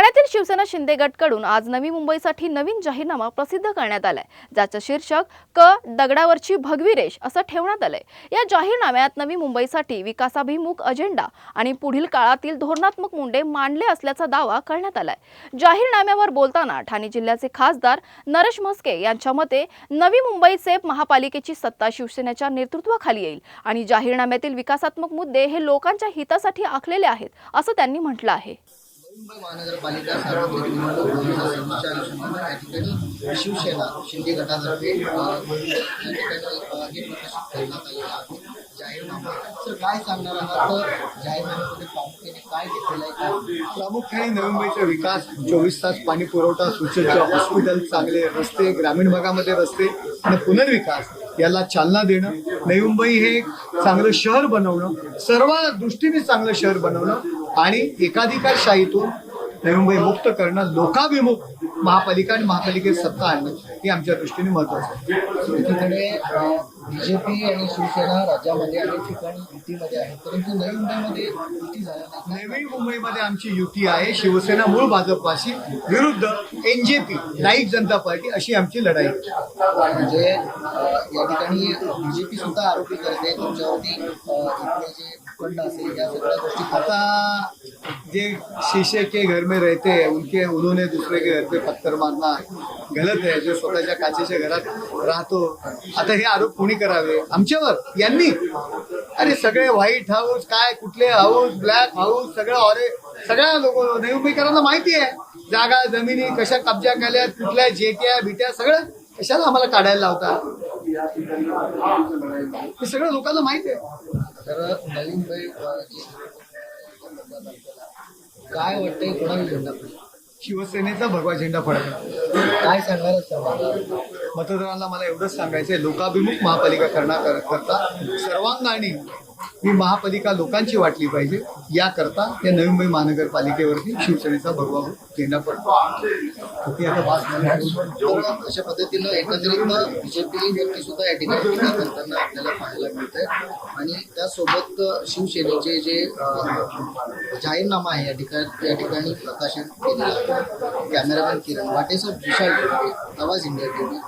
ठाण्यातील शिवसेना शिंदे गटकडून आज नवी मुंबईसाठी नवीन जाहीरनामा प्रसिद्ध करण्यात आलाय ज्याचं शीर्षक क दगडावरची भगवी रेष असं ठेवण्यात आलंय. या जाहीरनाम्यात नवी मुंबईसाठी विकासाभिमुख अजेंडा आणि पुढील काळातील धोरणात्मक मुंडे मांडले असल्याचा दावा करण्यात आलाय. जाहीरनाम्यावर बोलताना ठाणे जिल्ह्याचे खासदार नरेश म्हस्के यांच्या मते नवी मुंबईचे महापालिकेची सत्ता शिवसेनेच्या नेतृत्वाखाली येईल आणि जाहीरनाम्यातील विकासात्मक मुद्दे हे लोकांच्या हितासाठी आखलेले आहेत असं त्यांनी म्हटलं आहे. मुंबई महानगरपालिका सार्वत्रिक निवडणूक दोन हजार सव्वीसच्या अनुषंगानं या ठिकाणी शिवसेना शिंदे गटातर्फे या ठिकाणी हे प्रकाशित करण्यात आलेलं आहे. जाहीरनामा तर काय सांगणार आहात? तर जाहीरनाम्यामध्ये प्रामुख्याने काय घेतलेलं आहे? काय प्रामुख्याने नवी मुंबईचा विकास चोवीस तास पाणी पुरवठा सुसज्ज हॉस्पिटल चांगले रस्ते ग्रामीण भागामध्ये रस्ते आणि पुनर्विकास याला चालना देणं नवी मुंबई हे चांगलं शहर बनवणं सर्व दृष्टीने चांगलं शहर बनवणं आणि एकाधिकारशाहीतून नवी मुंबई मुक्त करणं लोकाभिमुख महापालिका आणि महापालिकेत सत्ता आणणं हे आमच्या दृष्टीने महत्वाचं आहे. एकीकडे बीजेपी आणि शिवसेना राज्यामध्ये अनेक ठिकाणी युतीमध्ये आहेत परंतु नवी मुंबईमध्ये युती नाही. नवी मुंबईमध्ये आमची युती आहे. शिवसेना मूळ भाजपाशी विरुद्ध एनजेपी नाईक जनता पार्टी अशी आमची लढाई. म्हणजे या ठिकाणी बीजेपी सुद्धा आरोपी करते तुमच्यावरती जे भूखंड असेल या सगळ्या गोष्टी. आता जे शीशे के घर में रहते हैं उनके उन्होंने दूसरे के घर पे पत्थर मारना गलत है जो स्वतःच्या काचेच्या घरात राहतो. आता हे आरोप कोणी करावे? आमच्यावर? यांनी? अरे सगळे व्हाईट हाऊस काय कुठले हाऊस ब्लॅक हाऊस सगळं ऑरे सगळ्या लोक नवी माहिती आहे. जागा जमिनी कशा कब्जा केल्यात कुठल्या जेट्या बिट्या सगळं कशाला आम्हाला काढायला लावता? हे सगळं लोकांना माहिती आहे. तर नवी मुंबई अ, जी काय वाटतंय कोणाला झेंडा? शिवसेनेचा भगवा झेंडा फडकला काय सांगणार सांगा मतदारांना मला एवढंच सांगायचंय लोकाभिमुख महापालिका करणार करता सर्वांगाने ही महापालिका लोकांची वाटली पाहिजे. याकरता या नवी मुंबई महानगरपालिकेवरती शिवसेनेचा भगवा झेंडा पडतो. आता अशा पद्धतीनं एकत्रित बीजेपी व्यक्ती सुद्धा या ठिकाणी टीका करताना आपल्याला पाहायला मिळतंय. आणि त्यासोबत शिवसेनेचे जे जाहीरनामा आहे या ठिकाणी या ठिकाणी प्रकाशन केलेला आहे. कॅमेरामॅन किरण वाटेसर विशाल टिपके, आवाज इंडिया टीव्ही